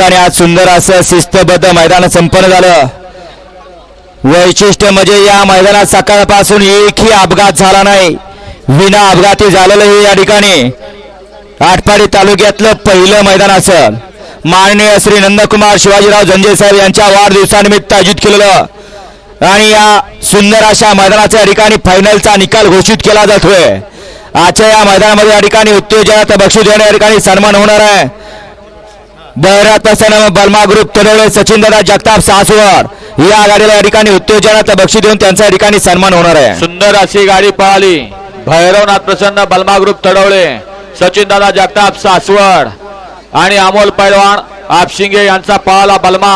आणि आज सुंदर असं शिस्तबद्ध मैदान संपन्न झालं. वैशिष्ट्य म्हणजे या मैदानात सकाळपासून एकही अपघात झाला नाही. विना अपघाती झालेलं हे या ठिकाणी. आटपाडी तालुक्यातलं पहिलं मैदान असं. माननीय श्री नंदकुमार शिवाजीराव जंजे साहेब यांच्या वाढदिवसानिमित्त आयोजित केलेलं आणि या सुंदर अशा मैदानाच्या ठिकाणी फायनलचा निकाल घोषित केला जातोय. आजच्या या मैदानामध्ये या ठिकाणी उत्तेजनाचं बक्षीस देण्या ठिकाणी सन्मान होणार आहे. बहरात असताना बलमा ग्रुप तडवळे सचिन दादा जगताप सासवर या गाडीला या ठिकाणी उत्तेजनात बक्षी देऊन त्यांचा या ठिकाणी सन्मान होणार आहे. सुंदर अशी गाडी पळाली भैरवनाथ प्रसन्न बलमा ग्रुप तडवळे सचिन दादा जगताप सासवड आणि अमोल पैलवान आपशिंगे यांचा पळाला बलमा.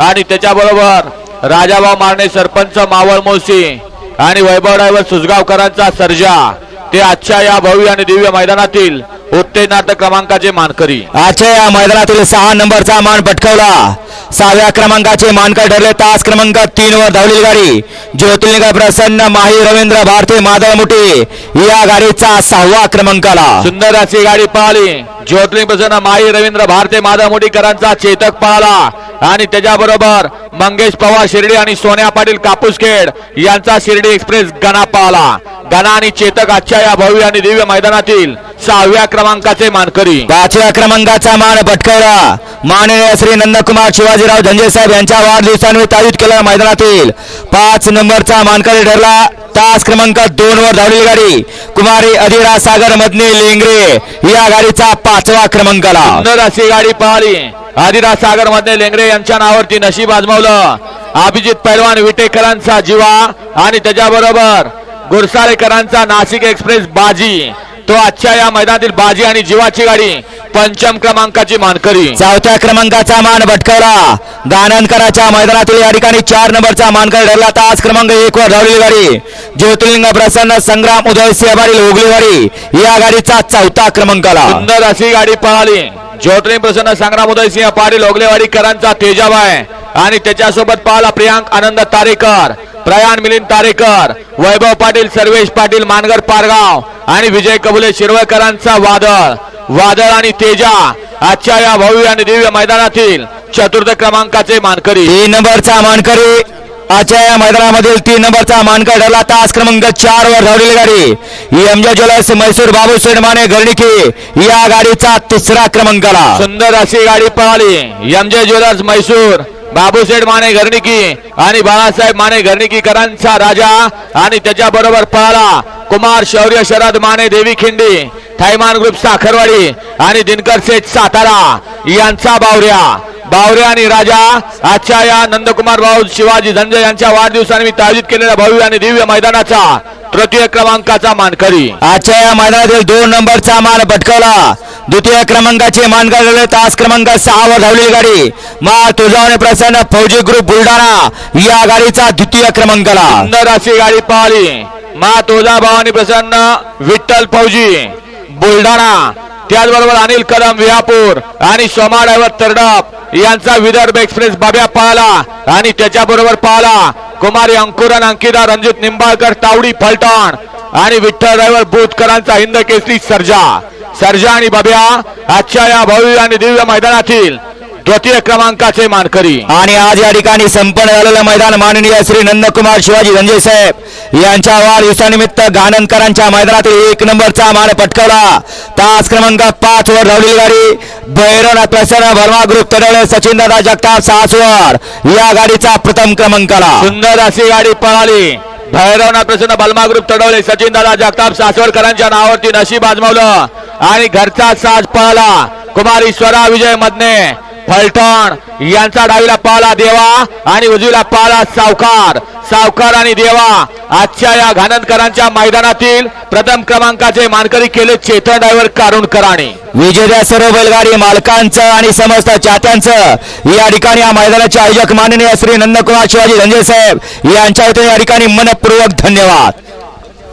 आणि त्याच्याबरोबर राजाभाऊ मारणे सरपंच मावळ मोसी आणि वैभव ड्रायव्हर सुजगावकरांचा सर्जा. ते आजच्या या भव्य आणि दिव्य मैदानातील उत्तेजनार्थ क्रमांकाचे मानकरी. आजच्या या मैदानातील सहा नंबरचा मान पटकावला. सहाव्या क्रमांकाचे मानकर ठरले. तास क्रमांक तीन वर धावलेली गाडी. ज्योतिर्लिंग प्रसन्न माही रवींद्र भारती माधव मुठी या गाडीचा सहावा क्रमांक आला. सुंदर अशी गाडी पळाली ज्योतिर्लिंग प्रसन्न माई रवींद्र भारते माधव मोडीकरांचा चेतक पळाला आणि त्याच्याबरोबर मंगेश पवार शिर्डी आणि सोन्या पाटील कापूसखेड यांचा शिर्डी एक्सप्रेस गणा पळाला गणा आणि चेतक आजच्या या भव्य आणि दिव्य मैदानातील सहाव्या क्रमांकाचे मानकरी. पाचव्या क्रमांकाचा मान पटकावला माननीय श्री नंदकुमार शिवाजीराव धंजे साहेब यांच्या वाढदिवसानिमित्त आयोजित केलेल्या मैदानातील पाच नंबरचा मानकरी ठरला. तास क्रमांक दोन वर धावलेली गाडी. कुमारी अधिरा सागर मधने लेंगरे या गाडीचा पाचवा क्रमांक आला अशी गाडी पळाली आदिराज सागर मधने लेंगरे यांच्या नावावरती नशीब आजमावलं. अभिजित पैलवान विटेकरांचा जीवा आणि त्याच्याबरोबर गुरसाळेकरांचा नाशिक एक्सप्रेस बाजी. तो आजच्या या मैदानातील बाजी आणि जीवाची गाडी. पंचम क्रमांकाची मानकरी. चौथ्या क्रमांकाचा मान भटकवला. गाणनकराच्या मैदानातील या ठिकाणी चार नंबरचा मानकर ठरला. तास क्रमांक एक वर धावलेली गाडी. ज्योतिर्लिंग प्रसन्न संग्राम उदय सिंह पाटील हुगलीवाडी या गाडीचा चौथा क्रमांक आला सुंदर अशी गाडी पळाली. ज्योतिर्लिंग प्रसन्न संग्राम उदयसिंह पाटील ओगलेवाडीकरांचा तेजाबाय. आणि त्याच्यासोबत पाहला प्रियांक आनंद तारेकर प्रयाण मिलिंद तारेकर वैभव पाटील सर्वेश पाटील मानगर पारगाव आणि विजय कबुले शिरवळकरांचा वादळ. वादळ आणि तेजा आजच्या या भव्य आणि दिव्य मैदानातील चतुर्थ क्रमांकाचे मानकरी. तीन नंबरचा मानकरी आजच्या या मैदानामधील तीन नंबरचा मानकर ठरला तास क्रमांक चार वर धावलेली गाडी. एमजे ज्वेलर्स मैसूर बाबू माने गर्णिकी या गाडीचा तिसरा क्रमांक आला सुंदर अशी गाडी पळाली. एमजे ज्वेलर्स मैसूर बाबूसेठ माने घरनिकी आणि बाळासाहेब माने घरनिकीकरांचा राजा आणि त्याच्या बरोबर पळाला कुमार शौर्य शरद माने देवी खिंडी. थैमान ग्रुप साखरवाडी आणि दिनकर शेठ सातारा यांचा बावऱ्या. बावऱ्या आणि राजा आजच्या या नंदकुमार भाऊ शिवाजी धनंजय यांच्या वाढदिवसानिमित्त आयोजित केलेल्या भव्य आणि दिव्य मैदानाचा तृतीय क्रमांकाचा मानकरी. आजच्या या मैदानातील दोन नंबरचा मान पटकावला. द्वितीय क्रमांकाचे मान काढलेले तास क्रमांक सहा वर धावलेली गाडी. मा तुळजावणे प्रसन्न फौजी ग्रुप बुलढाणा या गाडीचा द्वितीय क्रमांक आला सुंदर अशी गाडी पळाली मा तुळजाभवानी प्रसन्न विठ्ठल फौजी. बुलढाणा त्याचबरोबर अनिल कदम विहापूर आणि सोमा ड्रायव्हर तरडप यांचा विदर्भ एक्सप्रेस बाब्या पाहला आणि त्याच्याबरोबर पाहला कुमारी अंकुरन अंकिता रणजित निंबाळकर तावडी फलटण आणि विठ्ठल ड्रायव्हर बोधकरांचा हिंद केसरी सर्जा. सर्जा आणि बाब्या आजच्या या भव्य आणि दिव्य मैदानातील द्वितीय क्रमांकाचे मानकरी. आणि आज या ठिकाणी संपन्न झालेलं मैदान माननीय श्री नंदकुमार शिवाजी धंजे साहेब. यांच्या वाढदिवसानिमित्त गाणनकरांच्या मैदानातील एक नंबरचा मान पटकावला. तास क्रमांक पाच वर धावलेली गाडी भैरवनाथ प्रसन्न भरमा ग्रुप तडवळे सचिन दादा जगताप सासवर या गाडीचा प्रथम क्रमांक आला सुंदर अशी गाडी पळाली. भैरवनाथ प्रसन्न बलमा ग्रुप तडवले. सचिन दादा जगताप सासवडकरांच्या नावावरती नशीब आजमावलं. आणि घरचा साज पळाला. कुमारी स्वरा विजय मधने फलटण यांचा डावीला पाला देवा आणि उजवीला पाला सावकार. सावकार आणि देवा आजच्या या घाणनकरांच्या मैदानातील प्रथम क्रमांकाचे मानकरी केले चेतन ड्रायव्हर कारुणकराने विजेत्या सर्व बैलगाडी मालकांचं आणि समस्त चात्यांचं या ठिकाणी या मैदानाचे आयोजक माननीय श्री नंदकुमार शिवाजी धंजे साहेब यांच्या वतीने या ठिकाणी मनपूर्वक धन्यवाद.